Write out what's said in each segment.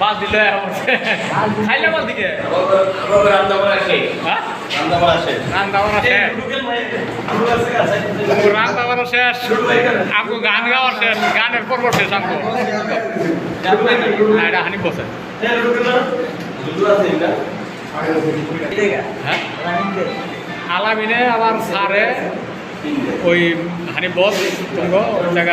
বাল দিলে খাইলে বাল দিকে। হ্যাঁ? রান্না বান্না শেষ। রান্না বান্না শেষ আপু গান গাওয়ার শেষ। গানের পর্ব শেষ আপু না, এটা হানি বসে হ্যাঁ আলামিনে আবার সারে ওই হানি বস জায়গা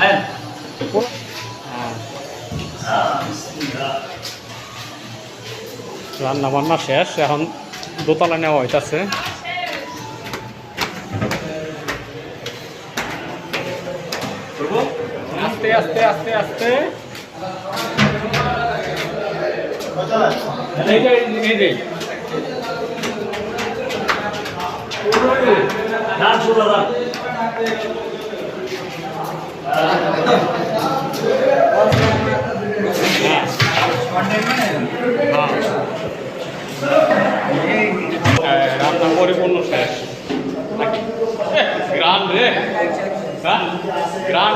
হ্যাঁ রান্না বান্না শেষ এখন দোতলা নেওয়া হইতাছে। আস্তে আস্তে আস্তে আস্তে। এই যে এই যে ডান শুরু ডান হ্যাঁ, রান্না পরিপূর্ণ শেষ গ্রান রে গ্রান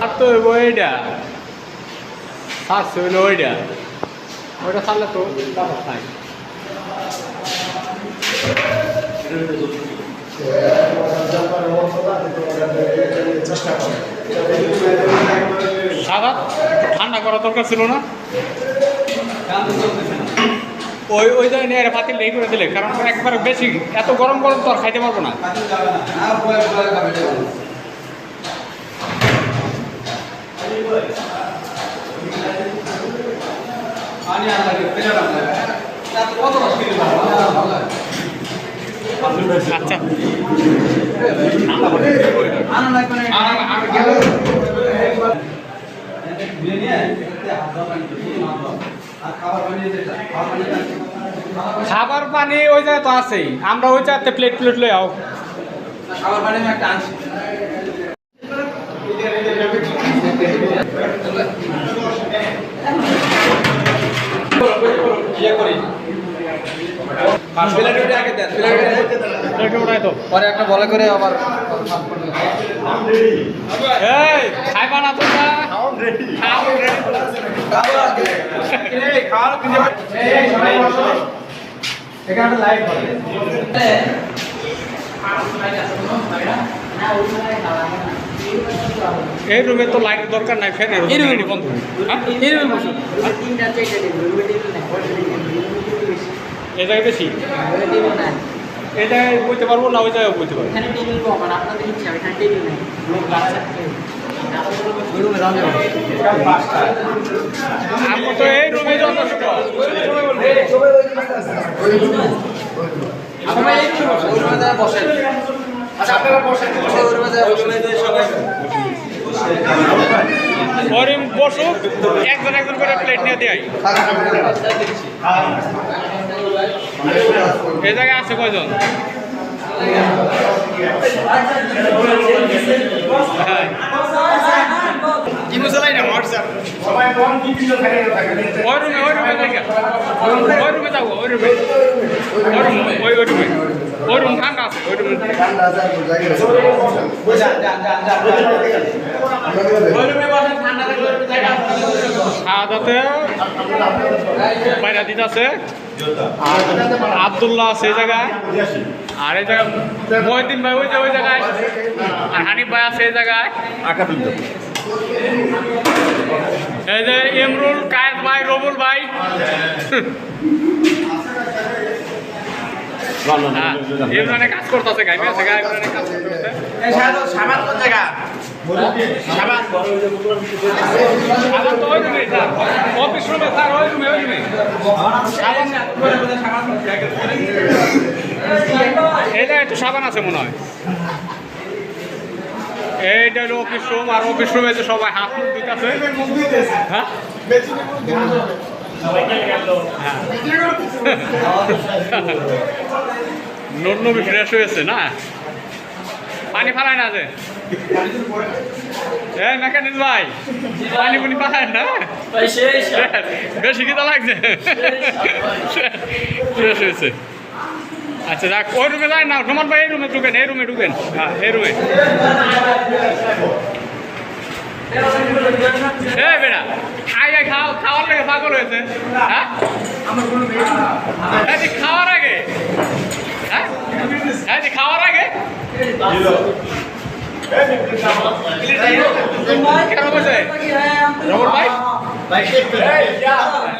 আর তো এইটা ওইটা। ওইটা তো নাই। সাদা, ঠান্ডা করা দরকার ছিল না। ওই ওই জন্য নিয়ে পাতিল এই করে দিলে, কারণ একবারে বেশি, এত গরম গরম তো আর খাইতে পারব না। আচ্ছা। খাবার পানি ওই জায়গায় তো আছেই। আমরা ওই জায়গাতে প্লেট প্লেট লই আও। খাবার পানি একটা আনছি। ইয়ে করি। পরে একটা বলে করে আবার এই খাইবা না তোমরা। এখানে লাইট এই রুমে তো লাইট দরকার নাই ফ্যানের এই রুমে বন্ধ হ্যাঁ? বসুন এই জায়গায় বেশি? এই জায়গায় বইতে পারব না ওই জায়গায় বইতে পারব? এখানে টেবিল কম আর আপনাদের ইচ্ছা এখানে টেবিল নেই। লোক লাগছে আমি তো এই রুমে যথেষ্ট রুমে আপনারা রুমে বসেন সবাই করিম বসুক একজন একজন করে প্লেট নিয়ে দেয় এ জায়গায় আছে কয়জন? হ্যাঁ। কি মুসলাই না হোয়াটসঅ্যাপ ওই রুমে ওই রুমে ওই রুমে ওই রুমে ওই রুমে ওই ওই রুমে ওই রুম ঠান্ডা আছে ওই রুমে ওই রুমে বসেন ঠান্ডা থাকলে ওই রুমে জায়গা আছে। খাওয়া বাইরা দিতে আছে আর আবদুল্লাহ আছে এই জায়গায়। আর এই জায়গায় মহিদ্দিন ভাই ওই যে ওই জায়গায়। আর হানিফ ভাই আছে এই জায়গায়। এই যে ইমরুল কায়েস ভাই রবুল ভাই। হ্যাঁ ইমরানে কাজ করতেছে গাইবে আছে ইমরানে কাজ করতেছে। এই সাদা সামান কোন জায়গা? সাবান। তো ওই রুমে স্যার। অফিস রুমে স্যার ওই রুমে ওই রুমে। এটা একটু সাবান আছে মনে হয়। এইটা হলো অফিস রুম আর অফিস রুমে যে সবাই হাত মুখ দিতেছে হ্যাঁ? নন্নবী ফ্রেশ হয়েছে না? পানি ফালায় না যে? এই মেকানিক ভাই পানি পুনি পালায় না? বেশি খিদা লাগছে। ফ্রেশ হয়েছে। আচ্ছা যাক ওই রুমে যায় না তোমার ভাই এই রুমে ঢুকেন এই রুমে ঢুকেন। হ্যাঁ এই রুমে এ। খাও খাওয়ার লাগে পাগল হয়েছে। হ্যাঁ? খাওয়ার আগে। হ্যাঁ? খাওয়ার আগে। কেন বসে রবর ভাই? এই,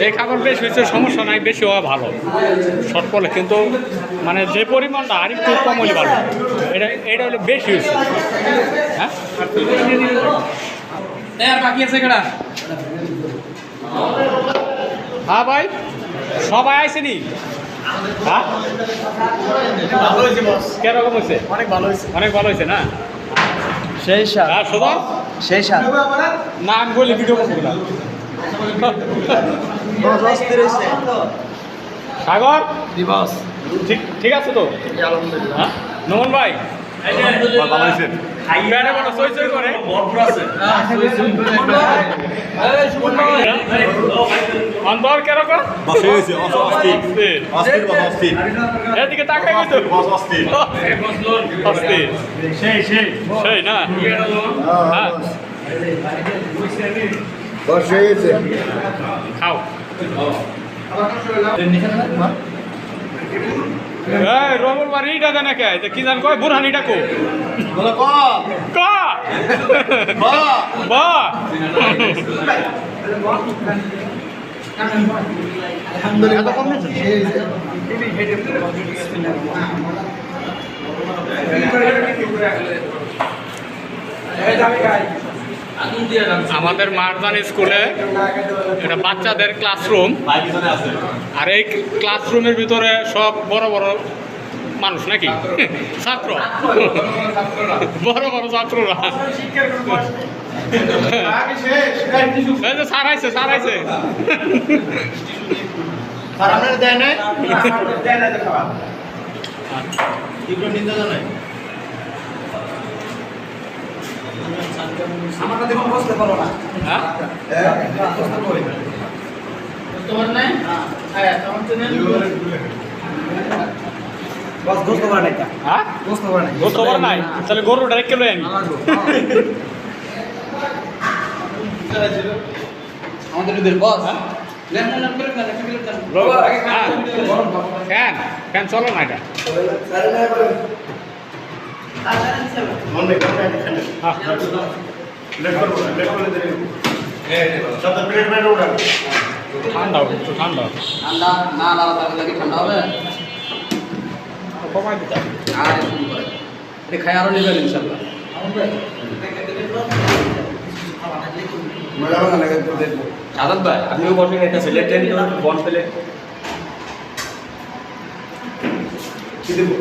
যে খাবার বেশি হয়েছে সমস্যা নাই বেশি হওয়া ভালো। শর্ট পড়লে কিন্তু মানে যে পরিমাণটা আর একটু কম হলে ভালো। এটা এটা হলো বেশি হয়েছে। হ্যাঁ? বাকি আছে হ্যাঁ ভাই? সবাই আইসেনি হ্যাঁ? ভালো কেরকম হয়েছে? অনেক ভালো হয়েছে। অনেক ভালো হয়েছে না? সেই সার হ্যাঁ শোভা। সেই সার না আমি বলি ভিডিও করব না সাগর? দিবস। ঠিক ঠিক আছে তো? আলহামদুলিল্লাহ। হ্যাঁ? নমন ভাই? অন্তর কেরকম? অস্থির। এদিকে তাকাই গেছো? বস অস্থির। অস্থির। সেই সেই। সেই না? হ্যাঁ। বসে গেছে খাও। এই রবর বাড়ি ইটা জানে কে? যে কি জান কয়? বুরহানিটা কো? বলে ক? বা? আমাদের মারদান স্কুলে এটা বাচ্চাদের ক্লাসরুম আর এই ক্লাসরুমের ভিতরে সব বড় বড় মানুষ নাকি? ছাত্র। বড় বড় ছাত্ররা। আইছে স্যার আইছে। আর দেয় নাই? আমারটা দেখুন বসতে পারো না। হ্যাঁ? তোমার নাই? হ্যাঁ তোমার তো নেই। বস দোস্ত করে হ্যাঁ? দোস্ত করে গোস্ত বড় তাহলে গরু ডাইরেক্ট কেলো আমি আমাদের দুধের বস। লেন লেন করে না লেন করে না হ্যাঁ ফ্যান ফ্যান চলো না এটা? মন হবে ঠান্ডা হোক, একটু ঠান্ডা হোক। ঠান্ডা না আলাদা থাকলে কি ঠান্ডা হবে। কমাই দিতে হবে। আর এরকম করে। এটা খাই আরও নেবেন ইনশাআল্লাহ। আজাদ ভাই আপনিও বসে একটা সিলেট ট্রেন বন পেলে। কি দেবো?